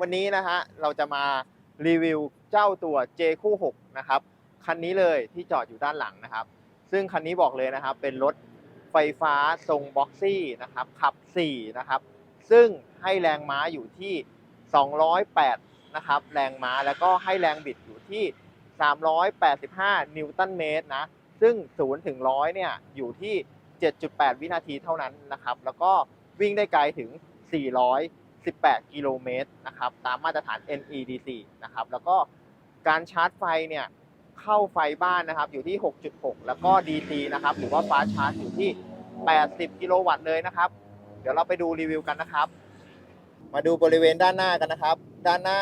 วันนี้นะฮะเราจะมารีวิวเจ้าตัว J คู่6นะครับคันนี้เลยที่จอดอยู่ด้านหลังนะครับ ซึ่งคันนี้บอกเลยนะครับ เป็นรถไฟฟ้าทรงบ็อกซี่นะครับขับ 4 นะครับ ซึ่งให้แรงม้าอยู่ที่ 208 นะครับ แรงม้าแล้วก็ให้แรงบิดอยู่ที่ 385 นิวตันเมตรนะ ซึ่ง 0 ถึง 100 เนี่ย อยู่ที่ 7.8 วินาทีเท่านั้นนะครับ แล้วก็วิ่งได้ไกลถึง 18 กิโลเมตรนะครับตามมาตรฐาน NEDC นะครับแล้วก็การชาร์จไฟเนี่ยเข้าไฟบ้านนะครับอยู่ที่ 6.6 แล้วก็ DC นะครับหรือว่าฟ้าชาร์จอยู่ที่ 80 กิโลวัตต์เลยนะครับ เดี๋ยวเราไปดูรีวิวกันนะครับ มาดูบริเวณด้านหน้ากันนะครับ ด้านหน้า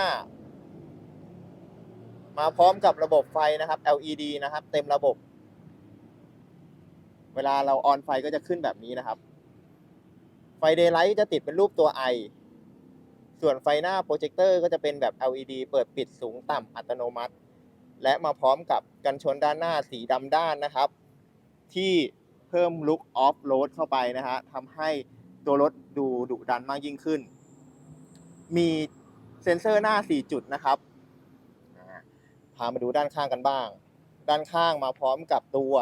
มาพร้อมกับระบบไฟนะครับ LED นะครับ เต็มระบบ เวลาเราออนไฟก็จะขึ้นแบบนี้นะครับ ไฟเดย์ไลท์จะติดเป็นรูปตัว I ส่วนไฟหน้าโปรเจคเตอร์ก็จะเป็นแบบ LED เปิดปิดสูงต่ำอัตโนมัติ และมาพร้อมกับกันชนด้านหน้าสีดำด้านนะครับ ที่เพิ่มลุคออฟโรดเข้าไปนะฮะทำให้ตัวรถดูดุดันมากยิ่งขึ้น มีเซ็นเซอร์หน้า 4 จุดนะครับพามาดูด้านข้างกันบ้าง ด้านข้างมาพร้อมกับตัว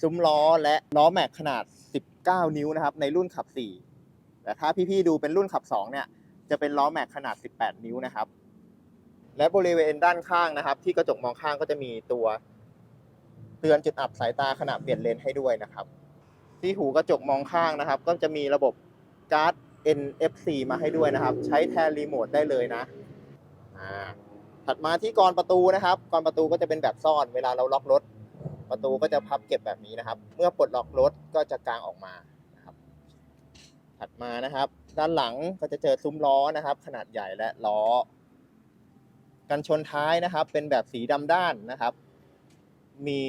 ซุ้มล้อและล้อแม็กขนาด 19 นิ้วนะครับ ในรุ่นขับ 4 แต่ถ้าพี่ๆดูเป็นรุ่นขับ 2 เนี่ย จะเป็นล้อแม็กขนาด 18 นิ้วนะครับ และบริเวณด้านข้างนะครับ ที่กระจกมองข้างก็จะมีตัว เตือนจุดอับสายตาขณะเปลี่ยนเลนให้ด้วยนะครับ ที่หูกระจกมองข้างนะครับ ก็จะมีระบบการ์ด NFC มาให้ด้วยนะครับ ใช้แทนรีโมทได้เลยนะอ่าถัดมาที่กรประตูนะครับกรประตูก็จะเป็นแบบซ่อนเวลาเราล็อกรถ ประตูก็จะพับเก็บแบบนี้นะครับ เมื่อปลดล็อกรถก็จะกางออกมานะครับ ถัดมานะครับ ด้านหลังก็จะเจอซุ้มล้อนะครับ ขนาดใหญ่และล้อ กันชนท้ายนะครับ เป็นแบบสีดำด้านนะครับ มี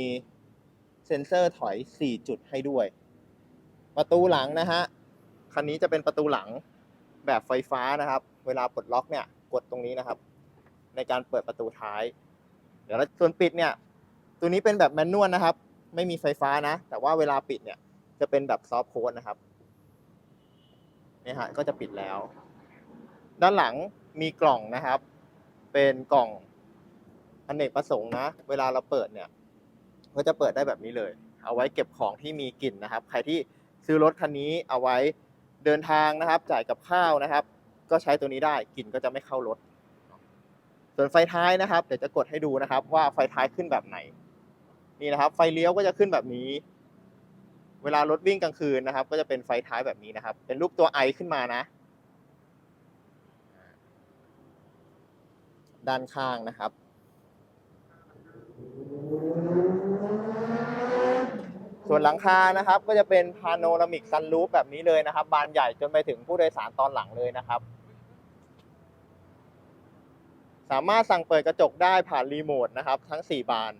เซ็นเซอร์ถอย 4 จุดให้ด้วย ประตูหลังนะฮะคันนี้จะเป็นประตูหลังแบบไฟฟ้านะครับ เวลาปลดล็อกเนี่ยกดตรงนี้นะครับ ในการเปิดประตูท้าย เดี๋ยวแล้วส่วนปิดเนี่ย ตัวนี้เป็นแบบแมนนวลนะครับ ไม่มีไฟฟ้านะ แต่ว่าเวลาปิดเนี่ยจะเป็นแบบซอฟต์โค้ดนะครับ นี่ฮะก็จะปิดแล้ว ด้านหลังมีกล่องนะครับ เป็นกล่องอเนกประสงค์นะ เวลาเราเปิดเนี่ย ก็จะเปิดได้แบบนี้เลย เอาไว้เก็บของที่มีกลิ่นนะครับ ใครที่ซื้อรถคันนี้เอาไว้เดินทางนะครับ จ่ายกับข้าวนะครับ ก็ใช้ตัวนี้ได้กลิ่นก็จะไม่เข้ารถ ส่วนไฟท้ายนะครับ เดี๋ยวจะกดให้ดูนะครับ ว่าไฟท้ายขึ้นแบบไหน นี่นะครับ ไฟเลี้ยวก็จะขึ้นแบบนี้ เวลารถวิ่งกลางคืนนะครับ ก็จะเป็นไฟท้ายแบบนี้นะครับ เป็นรูปตัวไอขึ้นมานะ ด้านข้างนะครับ ส่วนหลังคานะครับ ก็จะเป็นพาโนรามิกซันรูฟแบบนี้เลยนะครับ บานใหญ่จนไปถึงผู้โดยสารตอนหลังเลยนะครับ สามารถสั่งเปิดกระจกได้ผ่านรีโมทนะครับ ทั้ง 4 บาน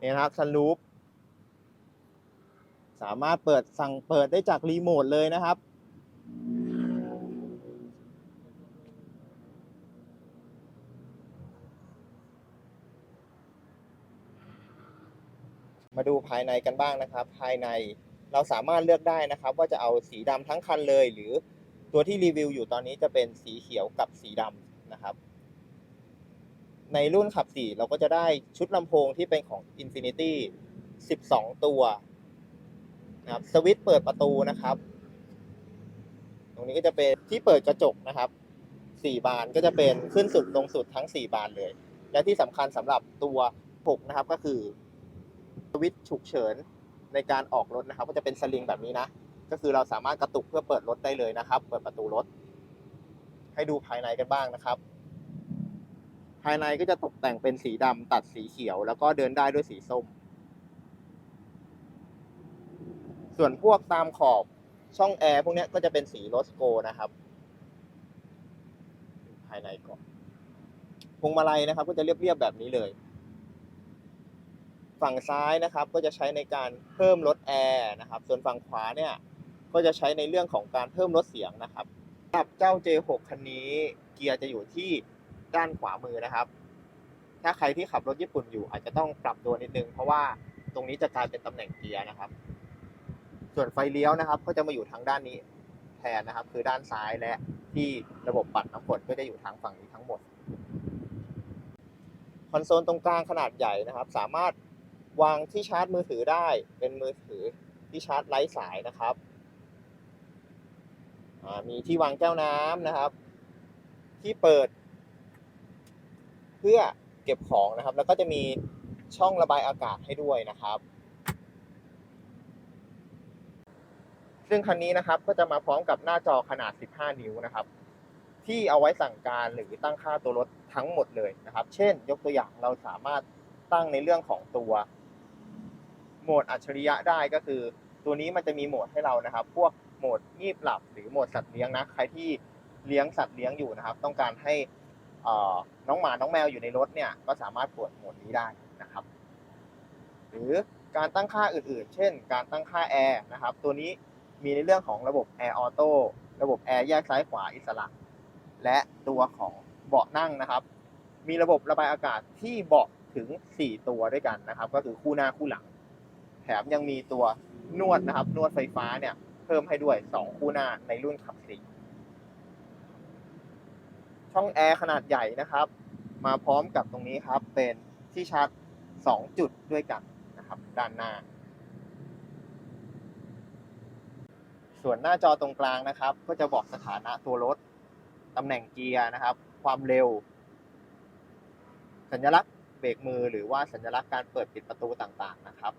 นี่นะครับซันรูฟสามารถเปิดสั่งเปิดได้จากรีโมทเลยนะครับ มาดูภายในกันบ้างนะครับ ภายในเราสามารถเลือกได้นะครับ ว่าจะเอาสีดำทั้งคันเลย หรือตัวที่รีวิวอยู่ตอนนี้จะเป็นสีเขียวกับสีดำนะครับ ในรุ่นขับ 4 เราก็จะได้ชุดลำโพงที่เป็นของ Infinity 12 ตัวนะครับสวิตช์เปิดประตูนะครับ ตรงนี้ก็จะเป็นที่เปิดกระจกนะครับ 4 บานก็จะเป็นขึ้นสุดลงสุดทั้ง 4 บานเลย และที่สำคัญสำหรับตัว 6 นะครับก็คือสวิตช์ฉุกเฉินในการออกรถนะครับ ก็จะเป็นสลิงแบบนี้นะ ก็คือเราสามารถกระตุกเพื่อเปิดรถได้เลยนะครับ เปิดประตูรถ ให้ดูภายในกันบ้างนะครับ ภายในก็จะตกแต่งเป็นสีดำตัดสีเขียว แล้วก็เดินได้ด้วยสีส้ม ส่วนพวกตามขอบช่องแอร์พวกนี้ก็จะเป็นสีโรสโกนะครับ ภายในก่อนพวงมาลัยนะครับ ก็จะเรียบๆแบบนี้เลย ฝั่งซ้ายนะครับ ก็จะใช้ในการเพิ่มลดแอร์นะครับ ส่วนฝั่งขวาเนี่ย ก็จะใช้ในเรื่องของการเพิ่มลดเสียงนะครับสำหรับเจ้า J6 คันนี้เกียร์จะอยู่ที่ ด้านขวามือนะครับ ถ้าใครที่ขับรถญี่ปุ่นอยู่ อาจจะต้องปรับตัวนิดนึง เพราะว่าตรงนี้จะกลายเป็นตำแหน่งเกียร์นะครับ ส่วนไฟเลี้ยวนะครับ ก็จะมาอยู่ทางด้านนี้แทนนะครับ คือด้านซ้ายและที่ระบบปัดน้ำฝนก็จะอยู่ทางฝั่งนี้ทั้งหมด คอนโซลตรงกลางขนาดใหญ่นะครับ สามารถวางที่ชาร์จมือถือได้ เป็นมือถือที่ชาร์จไร้สายนะครับมีที่วางแก้วน้ำนะครับ ที่เปิด เพื่อเก็บของนะครับ แล้วก็จะมีช่องระบายอากาศให้ด้วยนะครับ ซึ่งคันนี้นะครับก็จะมาพร้อมกับหน้าจอขนาด 15 นิ้วนะครับ ที่เอาไว้สั่งการหรือตั้งค่าตัวรถทั้งหมดเลยนะครับ เช่น ยกตัวอย่างเราสามารถตั้งในเรื่องของตัวโหมดอัจฉริยะได้ก็คือ ตัวนี้มันจะมีโหมดให้เรานะครับ พวกโหมดงีบหลับหรือโหมดสัตว์เลี้ยงนะ ใครที่เลี้ยงสัตว์เลี้ยงอยู่นะครับ ต้องการให้ น้องหมาน้องแมวอยู่ในรถเนี่ยก็สามารถเปิดโหมดนี้ได้นะครับ หรือการตั้งค่าอื่นๆ เช่น การตั้งค่าแอร์นะครับ ตัวนี้มีในเรื่องของระบบแอร์ออโต้ระบบแอร์แยกซ้ายขวาอิสระ และตัวของเบาะนั่งนะครับ มีระบบระบายอากาศที่เบาะถึง 4 ตัวด้วยกันนะครับ ก็คือคู่หน้าคู่หลัง แถมยังมีตัวนวดนะครับ นวดไฟฟ้าเนี่ย เพิ่มให้ด้วย 2 คู่หน้าในรุ่นขับสี่ องแอร์ขนาดใหญ่นะครับ มาพร้อมกับตรงนี้ครับเป็นที่ชาร์จ 2 จุดด้วยกันนะครับ ด้านหน้า ส่วนหน้าจอตรงกลางนะครับ ก็จะบอกสถานะตัวรถตำแหน่งเกียร์นะครับ ความเร็ว สัญลักษณ์เบรกมือหรือว่าสัญลักษณ์การเปิดปิดประตูต่างๆนะครับ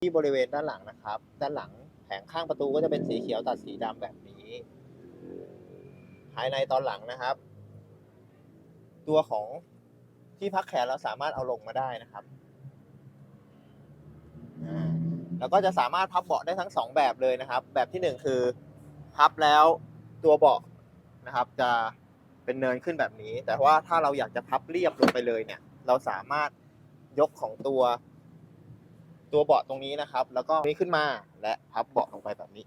ที่บริเวณด้านหลังนะครับ ด้านหลังแผงข้างประตูก็จะเป็นสีเขียวตัดสีดำแบบนี้ ภายในตอนหลังนะครับ ตัวของที่พักแขนเราสามารถเอาลงมาได้นะครับแล้วก็จะสามารถพับเบาะได้ทั้งสองแบบเลยนะครับ แบบที่หนึ่งคือ พับแล้วตัวเบาะนะครับ จะเป็นเนินขึ้นแบบนี้ แต่ว่าถ้าเราอยากจะพับเรียบลงไปเลยเนี่ย เราสามารถยกของตัว ตัวเบาะตรงนี้นะครับ แล้วก็นี้ขึ้นมาและพับเบาะลงไปแบบนี้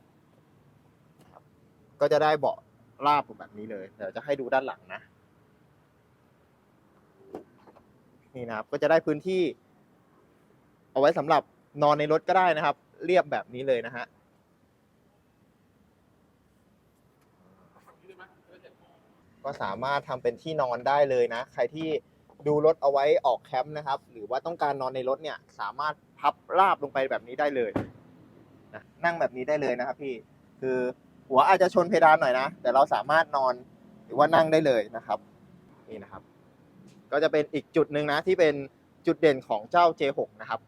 ก็จะได้เบาะ ราบแบบนี้เลย เดี๋ยวจะให้ดูด้านหลังนะ นี่นะครับ ก็จะได้พื้นที่ เอาไว้สำหรับนอนในรถก็ได้นะครับ เรียบแบบนี้เลยนะฮะก็สามารถทำเป็นที่นอนได้เลยนะ ใครที่ดูรถเอาไว้ออกแคมป์นะครับ หรือว่าต้องการนอนในรถเนี่ย สามารถพับราบลงไปแบบนี้ได้เลยนะนั่งแบบนี้ได้เลยนะครับพี่คือ หัวอาจจะชนเพดานหน่อยนะ แต่เราสามารถนอนหรือว่านั่งได้เลยนะครับ นี่นะครับ ก็จะเป็นอีกจุดหนึ่งนะที่เป็นจุดเด่นของเจ้า J6 นะครับ